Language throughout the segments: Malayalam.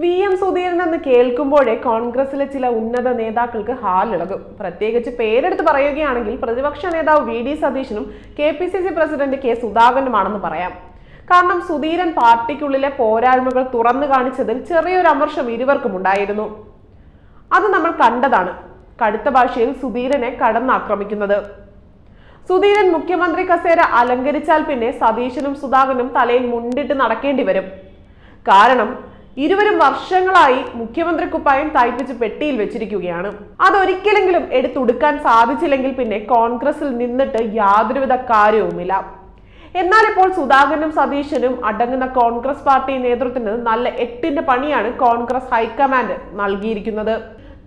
വി എം സുധീരൻ എന്ന് കേൾക്കുമ്പോഴേ കോൺഗ്രസിലെ ചില ഉന്നത നേതാക്കൾക്ക് ഹാലിളകും. പ്രത്യേകിച്ച് പേരെടുത്ത് പറയുകയാണെങ്കിൽ പ്രതിപക്ഷ നേതാവ് വി ഡി സതീശനും K P C C president K സുധാകരനുമാണെന്ന് പറയാം. കാരണം സുധീരൻ പാർട്ടിക്കുള്ളിലെ പോരായ്മകൾ തുറന്നു കാണിച്ചതിൽ ചെറിയൊരു അമർഷം ഇരുവർക്കും ഉണ്ടായിരുന്നു. അത് നമ്മൾ കണ്ടതാണ്. കടുത്ത ഭാഷയിൽ സുധീരനെ കടന്നാക്രമിക്കുന്നത്. സുധീരൻ മുഖ്യമന്ത്രി കസേര അലങ്കരിച്ചാൽ പിന്നെ സതീശനും സുധാകരനും തലയിൽ മുണ്ടിട്ട് നടക്കേണ്ടി വരും. കാരണം ഇരുവരും വർഷങ്ങളായി മുഖ്യമന്ത്രി കുപ്പായം തയ്പ്പിച്ച് പെട്ടിയിൽ വെച്ചിരിക്കുകയാണ്. അതൊരിക്കലെങ്കിലും എടുത്തുടുക്കാൻ സാധിച്ചില്ലെങ്കിൽ പിന്നെ കോൺഗ്രസിൽ നിന്നിട്ട് യാതൊരുവിധ കാര്യവുമില്ല. എന്നാൽ ഇപ്പോൾ സുധാകരനും സതീശനും അടങ്ങുന്ന കോൺഗ്രസ് പാർട്ടി നേതൃത്വത്തിന് നല്ല എട്ടിന്റെ പണിയാണ് കോൺഗ്രസ് ഹൈക്കമാൻഡ് നൽകിയിരിക്കുന്നത്.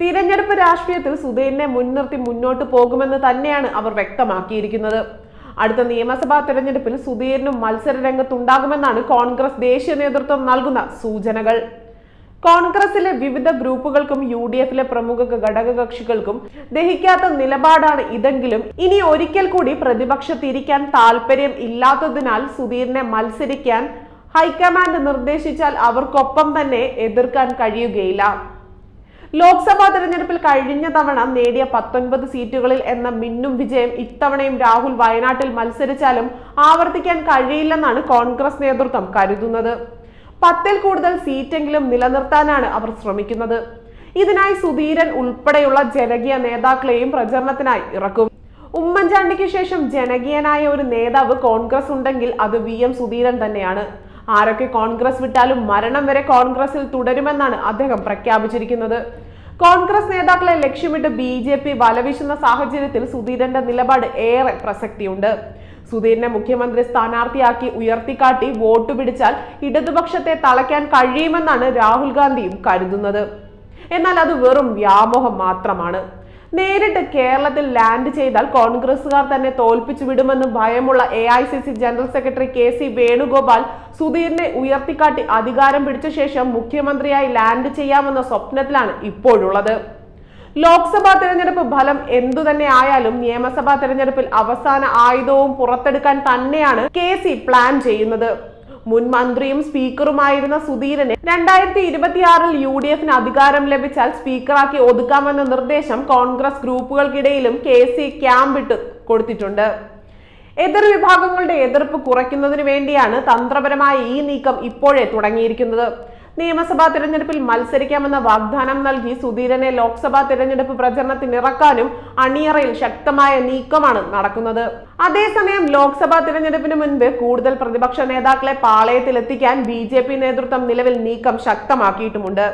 തിരഞ്ഞെടുപ്പ് രാഷ്ട്രീയത്തിൽ സുധീരനെ മുൻനിർത്തി മുന്നോട്ട് പോകുമെന്ന് തന്നെയാണ് അവർ വ്യക്തമാക്കിയിരിക്കുന്നത്. അടുത്ത നിയമസഭാ തെരഞ്ഞെടുപ്പിൽ സുധീരനും മത്സര രംഗത്തുണ്ടാകുമെന്നാണ് കോൺഗ്രസ് ദേശീയ നേതൃത്വം നൽകുന്ന സൂചനകൾ. കോൺഗ്രസിലെ വിവിധ ഗ്രൂപ്പുകൾക്കും യു ഡി എഫിലെ പ്രമുഖ ഘടകകക്ഷികൾക്കും ദഹിക്കാത്ത നിലപാടാണ് ഇതെങ്കിലും ഇനി ഒരിക്കൽ കൂടി പ്രതിപക്ഷത്തിരിക്കാൻ താല്പര്യം ഇല്ലാത്തതിനാൽ സുധീറിനെ മത്സരിക്കാൻ ഹൈക്കമാൻഡ് നിർദ്ദേശിച്ചാൽ അവർക്കൊപ്പം തന്നെ എതിർക്കാൻ കഴിയുകയില്ല. ലോക്സഭാ തെരഞ്ഞെടുപ്പിൽ കഴിഞ്ഞ തവണ നേടിയ പത്തൊൻപത് സീറ്റുകളിൽ എന്ന മിന്നും വിജയം ഇത്തവണയും രാഹുൽ വയനാട്ടിൽ മത്സരിച്ചാലും ആവർത്തിക്കാൻ കഴിയില്ലെന്നാണ് കോൺഗ്രസ് നേതൃത്വം കരുതുന്നത്. പത്തിൽ കൂടുതൽ സീറ്റെങ്കിലും നിലനിർത്താനാണ് അവർ ശ്രമിക്കുന്നത്. ഇതിനായി സുധീരൻ ഉൾപ്പെടെയുള്ള ജനകീയ നേതാക്കളെയും പ്രചരണത്തിനായി ഇറക്കും. ഉമ്മൻചാണ്ടിക്ക് ശേഷം ജനകീയനായ ഒരു നേതാവ് കോൺഗ്രസ് ഉണ്ടെങ്കിൽ അത് വി എം സുധീരൻ തന്നെയാണ്. ആരൊക്കെ കോൺഗ്രസ് വിട്ടാലും മരണം വരെ കോൺഗ്രസിൽ തുടരുമെന്നാണ് അദ്ദേഹം പ്രഖ്യാപിച്ചിരിക്കുന്നത്. കോൺഗ്രസ് നേതാക്കളെ ലക്ഷ്യമിട്ട് ബി ജെ പി വലവീശുന്ന സാഹചര്യത്തിൽ സുധീരന്റെ നിലപാട് ഏറെ പ്രസക്തിയുണ്ട്. സുധീരനെ മുഖ്യമന്ത്രി സ്ഥാനാർത്ഥിയാക്കി ഉയർത്തിക്കാട്ടി വോട്ട് പിടിച്ചാൽ ഇടതുപക്ഷത്തെ തളയ്ക്കാൻ കഴിയുമെന്നാണ് രാഹുൽ ഗാന്ധിയും കരുതുന്നത്. എന്നാൽ അത് വെറും വ്യാമോഹം മാത്രമാണ്. നേരിട്ട് കേരളത്തിൽ ലാൻഡ് ചെയ്താൽ കോൺഗ്രസുകാർ തന്നെ തോൽപ്പിച്ചു വിടുമെന്ന് ഭയമുള്ള A I C C general secretary K C Venugopal സുധീറിനെ ഉയർത്തിക്കാട്ടി അധികാരം പിടിച്ച ശേഷം മുഖ്യമന്ത്രിയായി ലാൻഡ് ചെയ്യാമെന്ന സ്വപ്നത്തിലാണ് ഇപ്പോഴുള്ളത്. ലോക്സഭാ തെരഞ്ഞെടുപ്പ് ഫലം എന്തു തന്നെ ആയാലും നിയമസഭാ തെരഞ്ഞെടുപ്പിൽ അവസാന ആയുധവും പുറത്തെടുക്കാൻ തന്നെയാണ് കെ സി പ്ലാൻ ചെയ്യുന്നത്. മുൻ മന്ത്രിയും സ്പീക്കറുമായിരുന്ന സുധീരനെ രണ്ടായിരത്തി ഇരുപത്തിയാറിൽ യു ഡി എഫിന് അധികാരം ലഭിച്ചാൽ സ്പീക്കറാക്കി ഒതുക്കാമെന്ന നിർദ്ദേശം കോൺഗ്രസ് ഗ്രൂപ്പുകൾക്കിടയിലും കെ സി ക്യാമ്പിട്ട് കൊടുത്തിട്ടുണ്ട്. എതിർ വിഭാഗങ്ങളുടെ എതിർപ്പ് കുറയ്ക്കുന്നതിന് വേണ്ടിയാണ് തന്ത്രപരമായ ഈ നീക്കം ഇപ്പോഴേ തുടങ്ങിയിരിക്കുന്നത്. നിയമസഭാ തിരഞ്ഞെടുപ്പിൽ മത്സരിക്കാമെന്ന വാഗ്ദാനം നൽകി സുധീരനെ ലോക്സഭാ തിരഞ്ഞെടുപ്പ് പ്രചരണത്തിനിറക്കാനും അണിയറയിൽ ശക്തമായ നീക്കമാണ് നടക്കുന്നത്. അതേസമയം ലോക്സഭാ തിരഞ്ഞെടുപ്പിന് മുൻപ് കൂടുതൽ പ്രതിപക്ഷ നേതാക്കളെ പാളയത്തിലെത്തിക്കാൻ ബി ജെ പി നേതൃത്വം നിലവിൽ നീക്കം ശക്തമാക്കിയിട്ടുമുണ്ട്.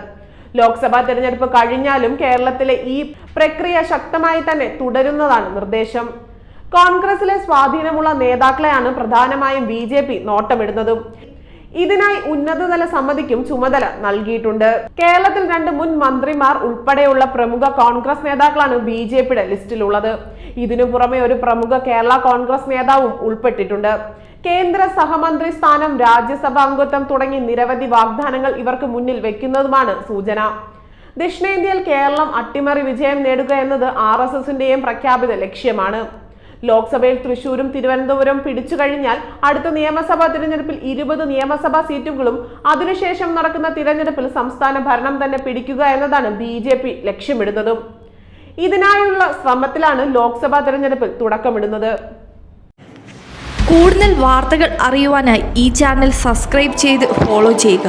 ലോക്സഭാ തിരഞ്ഞെടുപ്പ് കഴിഞ്ഞാലും കേരളത്തിലെ ഈ പ്രക്രിയ ശക്തമായി തന്നെ തുടരുന്നതാണ് നിർദ്ദേശം. കോൺഗ്രസിലെ സ്വാധീനമുള്ള നേതാക്കളെയാണ് പ്രധാനമായും ബി ജെ പി നോട്ടമിടുന്നതും. ഇതിനായി ഉന്നതതല സമിതിക്കും ചുമതല നൽകിയിട്ടുണ്ട്. കേരളത്തിൽ രണ്ട് മുൻ മന്ത്രിമാർ ഉൾപ്പെടെയുള്ള പ്രമുഖ കോൺഗ്രസ് നേതാക്കളാണ് ബി ജെ പിയുടെ ലിസ്റ്റിലുള്ളത്. ഇതിനു പുറമെ ഒരു പ്രമുഖ കേരള കോൺഗ്രസ് നേതാവും ഉൾപ്പെട്ടിട്ടുണ്ട്. കേന്ദ്ര സഹമന്ത്രി സ്ഥാനം രാജ്യസഭാ അംഗത്വം തുടങ്ങി നിരവധി വാഗ്ദാനങ്ങൾ ഇവർക്ക് മുന്നിൽ വെക്കുന്നതുമാണ് സൂചന. ദക്ഷിണേന്ത്യയിൽ കേരളം അട്ടിമറി വിജയം നേടുക എന്നത് ആർ എസ് എസിന്റെയും പ്രഖ്യാപിത ലക്ഷ്യമാണ്. ലോക്സഭയിൽ തൃശൂരും തിരുവനന്തപുരം പിടിച്ചു കഴിഞ്ഞാൽ അടുത്ത നിയമസഭാ തിരഞ്ഞെടുപ്പിൽ ഇരുപത് നിയമസഭാ സീറ്റുകളും അതിനുശേഷം നടക്കുന്ന തിരഞ്ഞെടുപ്പിൽ സംസ്ഥാന ഭരണം തന്നെ പിടിക്കുക എന്നതാണ് ബി ജെ പി ലക്ഷ്യമിടുന്നതും. ഇതിനായുള്ള ശ്രമത്തിലാണ് ലോക്സഭാ തിരഞ്ഞെടുപ്പിൽ തുടക്കമിടുന്നത്. കൂടുതൽ വാർത്തകൾ അറിയുവാനായി ഈ ചാനൽ സബ്സ്ക്രൈബ് ചെയ്ത് ഫോളോ ചെയ്യുക.